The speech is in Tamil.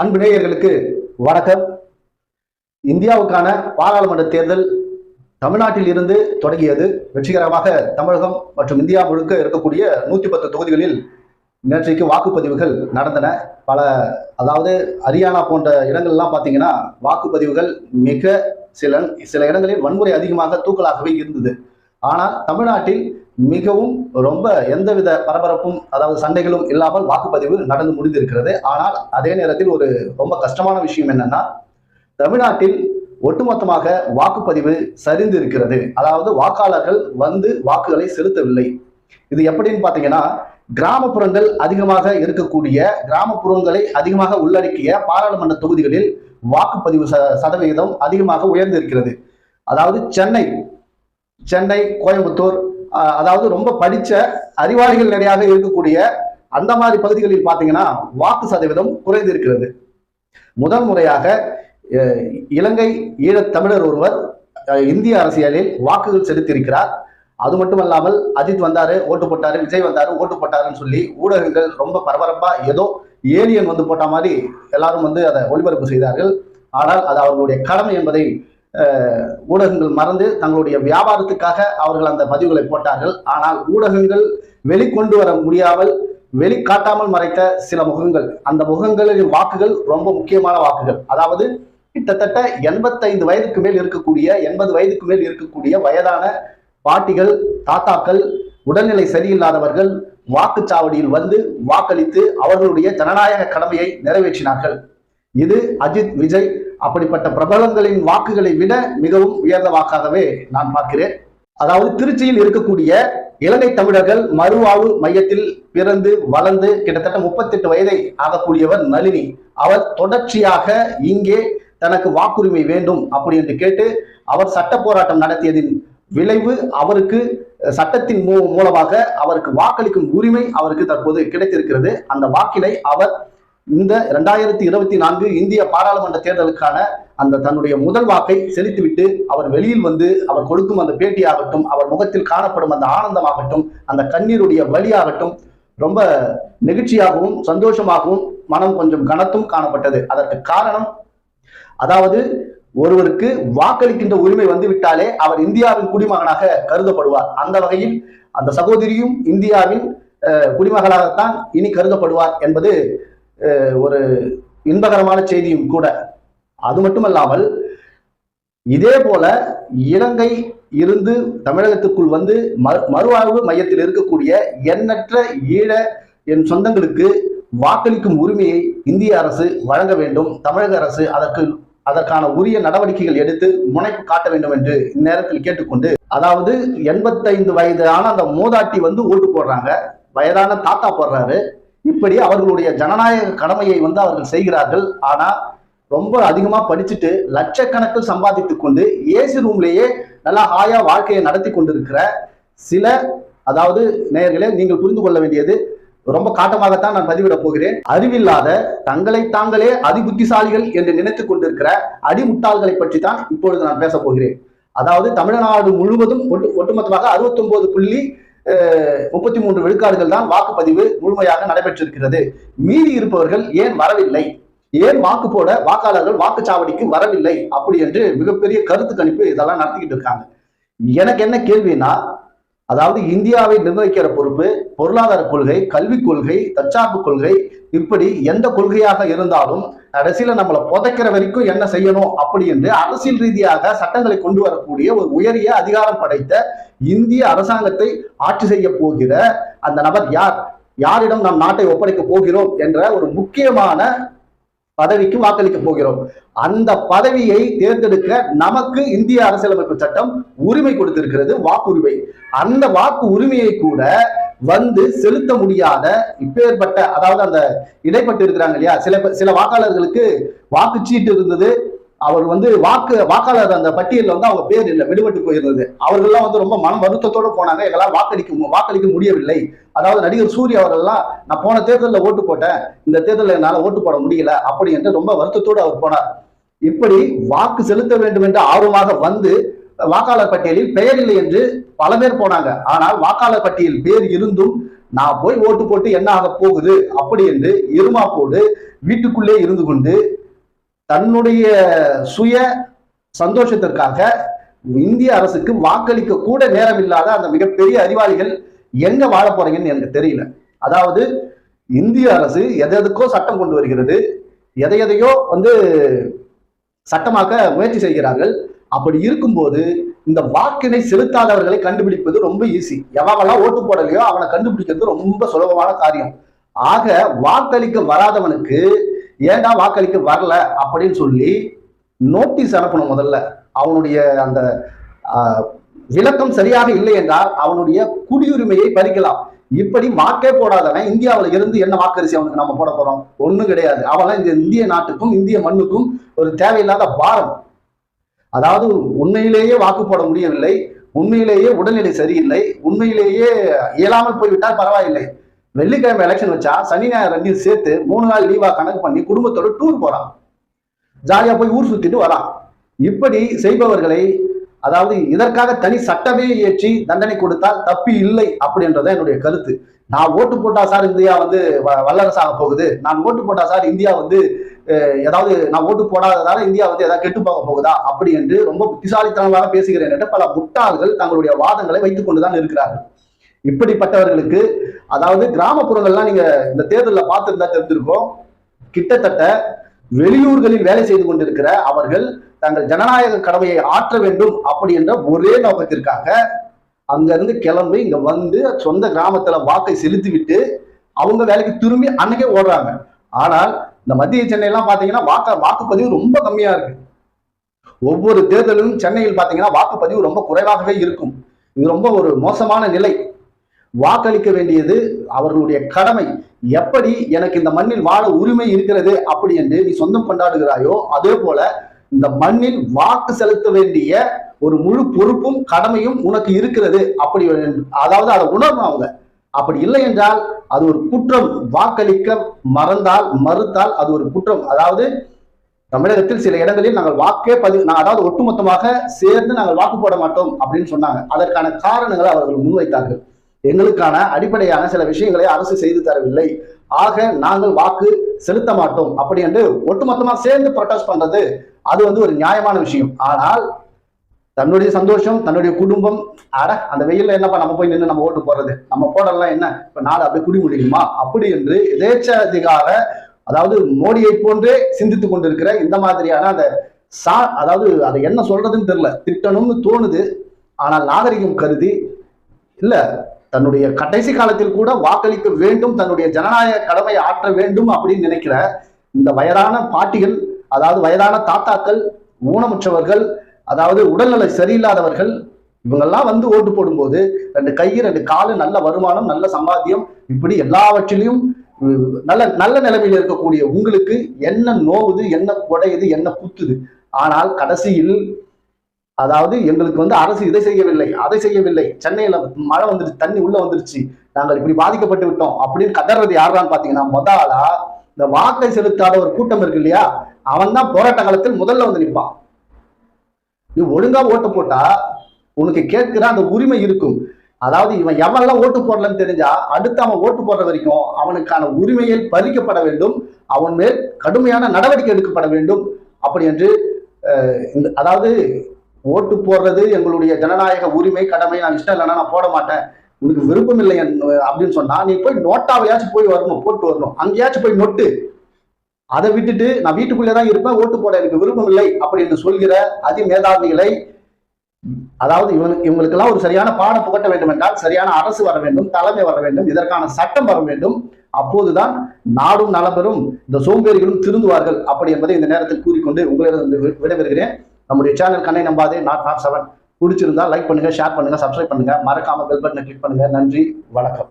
அன்பு நேயர்களுக்கு வணக்கம். இந்தியாவுக்கான பாராளுமன்ற தேர்தல் தமிழ்நாட்டில் இருந்து தொடங்கியது. வெற்றிகரமாக தமிழகம் மற்றும் இந்தியா முழுக்க இருக்கக்கூடிய நூத்தி பத்து தொகுதிகளில் நேற்றைக்கு வாக்குப்பதிவுகள் நடந்தன. பல அதாவது ஹரியானா போன்ற இடங்கள்லாம் பார்த்தீங்கன்னா வாக்குப்பதிவுகள் மிக சில சில இடங்களில் வன்முறை அதிகமாக தூக்கலாகவே இருந்தது. ஆனால் தமிழ்நாட்டில் மிகவும் ரொம்ப எந்தவித பரபரப்பும் அதாவது சண்டைகளும் இல்லாமல் வாக்குப்பதிவு நடந்து முடிந்திருக்கிறது. ஆனால் அதே நேரத்தில் ஒரு ரொம்ப கஷ்டமான விஷயம் என்னன்னா தமிழ்நாட்டில் ஒட்டுமொத்தமாக வாக்குப்பதிவு சரிந்து இருக்கிறது அதாவது வாக்காளர்கள் வந்து வாக்குகளை செலுத்தவில்லை. இது எப்படின்னு பார்த்தீங்கன்னா கிராமப்புறங்கள் அதிகமாக இருக்கக்கூடிய கிராமப்புறங்களை அதிகமாக உள்ளடக்கிய பாராளுமன்ற தொகுதிகளில் வாக்குப்பதிவு ச- சதவிகிதம் அதிகமாக உயர்ந்திருக்கிறது. அதாவது சென்னை சென்னை கோயம்புத்தூர் அதாவது ரொம்ப படித்த அறிவாளிகள் நிறையாக இருக்கக்கூடிய அந்த மாதிரி பகுதிகளில் பார்த்தீங்கன்னா வாக்கு சதவீதம் குறைந்திருக்கிறது முதல் முறையாக இலங்கை ஈழத் தமிழர் ஒருவர் இந்திய அரசியலில் வாக்குகள் செலுத்தியிருக்கிறார். அது மட்டுமல்லாமல் அஜித் வந்தாரு ஓட்டு போட்டாரு விஜய் வந்தாரு ஓட்டு போட்டாருன்னு சொல்லி ஊடகங்கள் ரொம்ப பரபரப்பா ஏதோ ஏலியன் வந்து போட்ட மாதிரி எல்லாரும் வந்து அதை ஒளிபரப்பு செய்தார்கள். ஆனால் அது அவர்களுடைய கடமை என்பதை ஊடகங்கள் மறந்து தங்களுடைய வியாபாரத்துக்காக அவர்கள் அந்த பதிவுகளை போட்டார்கள். ஆனால் ஊடகங்கள் வெளிக்கொண்டு வர முடியாமல் வெளிக்காட்டாமல் மறைத்த சில முகங்கள். அந்த முகங்களின் வாக்குகள் ரொம்ப முக்கியமான வாக்குகள். அதாவது கிட்டத்தட்ட எண்பத்தைந்து வயதுக்கு மேல் இருக்கக்கூடிய எண்பது வயதுக்கு மேல் இருக்கக்கூடிய வயதான பாட்டிகள் தாத்தாக்கள் உடல்நிலை சரியில்லாதவர்கள் வாக்குச்சாவடியில் வந்து வாக்களித்து அவர்களுடைய ஜனநாயக கடமையை நிறைவேற்றினார்கள். இது அஜித் விஜய் அப்படிப்பட்ட பிரபலங்களின் வாக்குகளை விட மிகவும் உயர்ந்த வாக்காகவே நான் பார்க்கிறேன். அதாவது திருச்சியில் இருக்கக்கூடிய இலங்கை தமிழர்கள் மறுவாழ்வு மையத்தில் பிறந்து வளர்ந்து கிட்டத்தட்ட முப்பத்தெட்டு வயதை ஆகக்கூடியவர் நளினி. அவர் தொடர்ச்சியாக இங்கே தனக்கு வாக்குரிமை வேண்டும் அப்படி என்று கேட்டு அவர் சட்ட போராட்டம் நடத்தியதின் விளைவு அவருக்கு சட்டத்தின் மூ- மூலமாக அவருக்கு வாக்களிக்கும் உரிமை அவருக்கு தற்போது கிடைத்திருக்கிறது. அந்த வாக்கினை அவர் இந்த இரண்டாயிரத்தி இருபத்தி நான்கு இந்திய பாராளுமன்ற தேர்தலுக்கான அந்த தன்னுடைய முதல் வாக்கை செலுத்திவிட்டு அவர் வெளியில் வந்து அவர் கொடுக்கும் அந்த பேட்டியாகட்டும் அவர் முகத்தில் காணப்படும் அந்த ஆனந்தமாகட்டும் அந்த கண்ணீருடைய வழியாகட்டும் ரொம்ப நெகிழ்ச்சியாகவும் சந்தோஷமாகவும் மனம் கொஞ்சம் கனத்தும் காணப்பட்டது. அதற்கு காரணம் அதாவது ஒருவருக்கு வாக்களிக்கின்ற உரிமை வந்து விட்டாலே அவர் இந்தியாவின் குடிமகனாக கருதப்படுவார். அந்த வகையில் அந்த சகோதரியும் இந்தியாவின் குடிமகளாகத்தான் இனி கருதப்படுவார் என்பது ஒரு இன்பகரமான செய்தியும் கூட. அது மட்டுமல்லாமல் இதே போல இலங்கை இருந்து தமிழகத்துக்குள் வந்து மறுவாழ்வு மையத்தில் இருக்கக்கூடிய எண்ணற்ற ஈழ என் சொந்தங்களுக்கு வாக்களிக்கும் உரிமையை இந்திய அரசு வழங்க வேண்டும். தமிழக அரசு அதற்கு அதற்கான உரிய நடவடிக்கைகள் எடுத்து முனைப்பு காட்ட வேண்டும் என்று இந்நேரத்தில் கேட்டுக்கொண்டு அதாவது எண்பத்தைந்து வயதான அந்த மூதாட்டி வந்து ஓட்டு போடுறாங்க. வயதான தாத்தா போடுறாரு. இப்படி அவர்களுடைய ஜனநாயக கடமையை வந்து அவர்கள் செய்கிறார்கள். ஆனா ரொம்ப அதிகமா படிச்சுட்டு லட்சக்கணக்கில் சம்பாதித்துக் கொண்டு ஏசி ரூம்லேயே நல்லா ஹாயா வாழ்க்கையை நடத்தி கொண்டிருக்கிற சில அதாவது நேயர்களே நீங்கள் புரிந்து கொள்ள வேண்டியது ரொம்ப காட்டமாகத்தான் நான் பதிவிட போகிறேன். அறிவில்லாத தங்களை தாங்களே அதிபுத்திசாலிகள் என்று நினைத்துக் கொண்டிருக்கிற அடிமுட்டாள்களை பற்றி தான் இப்பொழுது நான் பேச போகிறேன். அதாவது தமிழ்நாடு முழுவதும் ஒட்டு ஒட்டுமொத்தமாக 69 புள்ளி முப்பத்தி மூன்று விழுக்காடுகள் தான் வாக்குப்பதிவு முழுமையாக நடைபெற்றிருக்கிறது. மீதி இருப்பவர்கள் ஏன் வரவில்லை? ஏன் வாக்கு போட வாக்காளர்கள் வாக்குச்சாவடிக்கு வரவில்லை? அப்படி என்று மிகப்பெரிய கருத்து கணிப்பு இதெல்லாம் நடத்திக்கிட்டு இருக்காங்க. எனக்கு என்ன கேள்வின்னா அதாவது இந்தியாவை நிர்ணயிக்கிற பொறுப்பு பொருளாதார கொள்கை கல்விக் கொள்கை தற்சார்பு கொள்கை இப்படி எந்த கொள்கையாக இருந்தாலும் கடைசியில நம்மளை புதைக்கிற வரைக்கும் என்ன செய்யணும் அப்படி என்று அரசியல் ரீதியாக சட்டங்களை கொண்டு வரக்கூடிய ஒரு உயரிய அதிகாரம் படைத்த இந்திய அரசாங்கத்தை ஆட்சி செய்ய போகிற அந்த நபர் யார்? யாரிடம் நம் நாட்டை ஒப்படைக்க போகிறோம் என்ற ஒரு முக்கியமான பதவிக்கு வாக்களிக்க போகிறோம். அந்த பதவியை தேர்ந்தெடுக்க நமக்கு இந்திய அரசியலமைப்பு சட்டம் உரிமை கொடுத்திருக்கிறது வாக்குரிமை. அந்த வாக்கு உரிமையை கூட வந்து செலுத்த முடியாத இப்பேற்பட்ட அதாவது அந்த இடைப்பட்டு இருக்கிறாங்க இல்லையா சில சில வாக்காளர்களுக்கு வாக்குச்சீட்டு இருந்தது அவர் வந்து வாக்கு வாக்காளர் அந்த பட்டியலில் வந்து அவங்க பேர் இல்லை விடுபட்டு போயிருந்தது அவர்கள்லாம் வந்து ரொம்ப மன வருத்தத்தோடு போனாங்க. எங்களால் வாக்களிக்க வாக்களிக்க முடியவில்லை. அதாவது நடிகர் சூரிய அவர்கள்லாம் நான் போன தேர்தலில் ஓட்டு போட்டேன். இந்த தேர்தலில் என்னால் ஓட்டு போட முடியல. அப்படி என்று ரொம்ப வருத்தத்தோடு அவர் போனார். இப்படி வாக்கு செலுத்த வேண்டும் என்று ஆர்வமாக வந்து வாக்காளர் பட்டியலில் பெயர் இல்லை என்று பல பேர் போனாங்க. ஆனால் வாக்காளர் பட்டியல் பேர் இருந்தும் நான் போய் ஓட்டு போட்டு என்ன ஆக போகுது? அப்படி என்று எருமாப்போடு வீட்டுக்குள்ளே இருந்து கொண்டு தன்னுடைய சுய சந்தோஷத்திற்காக இந்திய அரசுக்கு வாக்களிக்க கூட நேரம் இல்லாத அந்த மிகப்பெரிய அறிவாளிகள் எங்க வாழ போறீங்கன்னு எனக்கு தெரியல. அதாவது இந்திய அரசு எதெதுக்கோ எதுக்கோ சட்டம் கொண்டு வருகிறது எதை எதையோ வந்து சட்டமாக்க முயற்சி செய்கிறார்கள். அப்படி இருக்கும்போது இந்த வாக்கினை செலுத்தாதவர்களை கண்டுபிடிப்பது ரொம்ப ஈஸி எவனெல்லாம் ஓட்டு போடலையோ அவனை கண்டுபிடிக்கிறது ரொம்ப சுலபமான காரியம். ஆக வாக்களிக்க வராதவனுக்கு ஏன்டா வாக்களிக்க வரல அப்படின்னு சொல்லி நோட்டீஸ் அனுப்பணும் முதல்ல. அவனுடைய அந்த விளக்கம் சரியாக இல்லை என்றால் அவனுடைய குடியுரிமையை பறிக்கலாம். இப்படி வாக்கே போடாதவன் இந்தியாவில் இருந்து என்ன வாக்கரிசி அவனுக்கு நம்ம போட போறோம்? ஒண்ணும் கிடையாது. அவன் இந்த இந்திய நாட்டுக்கும் இந்திய மண்ணுக்கும் ஒரு தேவையில்லாத பாரம். அதாவது உண்மையிலேயே வாக்கு போட முடியவில்லை உண்மையிலேயே உடல்நிலை சரியில்லை உண்மையிலேயே இயலாமல் போய்விட்டால் பரவாயில்லை. வெள்ளிக்கிழமை எலெக்ஷன் வச்சா சனி ஞாயிறு ரெண்டையும் சேர்த்து மூணு நாள் லீவா கணக்கு பண்ணி குடும்பத்தோட டூர் போறான் ஜாலியா போய் ஊர் சுத்திட்டு வரான் இப்படி செய்பவர்களை அதாவது இதற்காக தனி சட்டமே இயற்றி தண்டனை கொடுத்தால் தப்பி இல்லை அப்படின்றத என்னுடைய கருத்து. நான் ஓட்டு போட்டா சார் இந்தியா வந்து வ- வல்லரசாக போகுது. நான் ஓட்டு போட்டா சார் இந்தியா வந்து ஏதாவது நான் ஓட்டு போடாததால இந்தியா வந்து ஏதாவது கெட்டு போக போகுதா? அப்படி என்று ரொம்ப புத்திசாலித்தனமாக பேசுகிறேன் என்று பல முட்டாள்கள் தங்களுடைய வாதங்களை வைத்துக் கொண்டுதான் இருக்கிறார்கள். இப்படிப்பட்டவர்களுக்கு அதாவது கிராமப்புறங்கள்லாம் நீங்க இந்த தேர்தலில் பார்த்துருந்தா தெரிஞ்சிருக்கோம் கிட்டத்தட்ட வெளியூர்களில் வேலை செய்து கொண்டிருக்கிற அவர்கள் தங்கள் ஜனநாயக கடமையை ஆற்ற வேண்டும் அப்படி என்ற ஒரே நோக்கத்திற்காக அங்கிருந்து கிளம்பி இங்க வந்து சொந்த கிராமத்துல வாக்கை செலுத்தி விட்டு அவங்க வேலைக்கு திரும்பி அன்னைக்கே ஓடுறாங்க. ஆனால் இந்த மத்திய சென்னையெல்லாம் பாத்தீங்கன்னா வாக்க வாக்குப்பதிவு ரொம்ப கம்மியா இருக்கு. ஒவ்வொரு தேர்தலும் சென்னையில் பாத்தீங்கன்னா வாக்குப்பதிவு ரொம்ப குறைவாகவே இருக்கும். இது ரொம்ப ஒரு மோசமான நிலை. வாக்களிக்க வேண்டியது அவர்களுடைய கடமை. எப்படி எனக்கு இந்த மண்ணில் வாழ உரிமை இருக்கிறது அப்படி என்று நீ சொந்தம் கொண்டாடுகிறாயோ அதே போல இந்த மண்ணில் வாக்கு செலுத்த வேண்டிய ஒரு முழு பொறுப்பும் கடமையும் உனக்கு இருக்கிறது. அப்படி அதாவது அதை உணரணும் அவங்க. அப்படி இல்லை என்றால் அது ஒரு குற்றம். வாக்களிக்க மறந்தால் மறுத்தால் அது ஒரு குற்றம். அதாவது தமிழகத்தில் சில இடங்களில் நாங்கள் வாக்கே பதிவு நான் அதாவது ஒட்டுமொத்தமாக சேர்ந்து நாங்கள் வாக்கு போட மாட்டோம் அப்படின்னு சொன்னாங்க. அதற்கான காரணங்களை அவர்கள் முன்வைத்தார்கள். எங்களுக்கான அடிப்படையான சில விஷயங்களை அரசு செய்து தரவில்லை. ஆக நாங்கள் வாக்கு செலுத்த மாட்டோம். அப்படி என்று ஒட்டுமொத்தமா சேர்ந்து ப்ரொட்டஸ்ட் பண்றது அது வந்து ஒரு நியாயமான விஷயம். ஆனால் தன்னுடைய சந்தோஷம் தன்னுடைய குடும்பம் அட அந்த வெயில்ல என்னப்பா நம்ம போய் நின்று நம்ம ஓட்டு போடுறது? நம்ம போடலாம் என்ன? இப்ப நாடு அப்படியே குடி முடியுமா அப்படி என்று எதேச்சாதிகார அதாவது மோடியை போன்றே சிந்தித்து கொண்டிருக்கிற இந்த மாதிரியான அந்த சா அதாவது அதை என்ன சொல்றதுன்னு தெரியல. திட்டணும்னு தோணுது. ஆனால் நாகரிகம் கருதி இல்லை தன்னுடைய கடைசி காலத்தில் கூட வாக்களிக்க வேண்டும் தன்னுடைய ஜனநாயக கடமை ஆற்ற வேண்டும் அப்படின்னு நினைக்கிற இந்த வயதான பாட்டிகள் அதாவது வயதான தாத்தாக்கள் ஊனமுற்றவர்கள் அதாவது உடல்நிலை சரியில்லாதவர்கள் இவங்கெல்லாம் வந்து ஓட்டு போடும்போது ரெண்டு கை ரெண்டு காலு நல்ல வருமானம் நல்ல சம்பாத்தியம் இப்படி எல்லாவற்றிலையும் நல்ல நல்ல நிலைமையில் இருக்கக்கூடிய உங்களுக்கு என்ன நோவுது என்ன குடையுது என்ன குத்துது? ஆனால் கடைசியில் அதாவது எங்களுக்கு வந்து அரசு இதை செய்யவில்லை அதை செய்யவில்லை. சென்னையில மழை வந்துருச்சு தண்ணி உள்ள வந்துருச்சு நாங்கள் இப்படி பாதிக்கப்பட்டு விட்டோம் அப்படின்னு கதறது யாருன்னு பாத்தீங்கன்னா முதலா இந்த வாக்கை செலுத்தாத ஒரு கூட்டம் இருக்கு இல்லையா? அவன் தான் போராட்ட காலத்தில் முதல்ல வந்து நிற்பான். நீ ஒழுங்கா ஓட்டு போட்டா உனக்கு கேட்கிற அந்த உரிமை இருக்கும். அதாவது இவன் எவன்லாம் ஓட்டு போடலன்னு தெரிஞ்சா அடுத்து அவன் ஓட்டு போடுற வரைக்கும் அவனுக்கான உரிமையில் பறிக்கப்பட வேண்டும். அவன் மேல் கடுமையான நடவடிக்கை எடுக்கப்பட வேண்டும். அப்படி என்று இந்த அதாவது ஓட்டு போடுறது எங்களுடைய ஜனநாயக உரிமை கடமை. நான் இஷ்டம் இல்லைன்னா நான் போட மாட்டேன். உனக்கு விருப்பம் இல்லை அப்படின்னு சொன்னா நீ போய் நோட்டாவையாச்சும் போய் வரணும் போட்டு வரணும். அங்கேயாச்சும் போய் நொட்டு. அதை விட்டுட்டு நான் வீட்டுக்குள்ளே தான் இருப்பேன் ஓட்டு போட எனக்கு விருப்பம் இல்லை அப்படி என்று சொல்கிற அதி மேதாவிகளை அதாவது இவனுக்கு இவங்களுக்கெல்லாம் ஒரு சரியான பாடம் புகட்ட வேண்டும் என்றால் சரியான அரசு வர வேண்டும் தலைமை வர வேண்டும் இதற்கான சட்டம் வர வேண்டும். அப்போதுதான் நாடும் நலம்பெறும் இந்த சோம்பேறிகளும் திருந்துவார்கள் அப்படி என்பதை இந்த நேரத்தில் கூறிக்கொண்டு உங்களிடம் வி- விடைபெறுகிறேன். நம்முடைய சேனல் கண்ணை நம்பாதே நாட் நாட் செவன் பிடிச்சிருந்தா லைக் பண்ணுங்க ஷேர் பண்ணுங்க சப்ஸ்கிரைப் பண்ணுங்க. மறக்காம பெல் பட்டனை கிளிக் பண்ணுங்க. நன்றி வணக்கம்.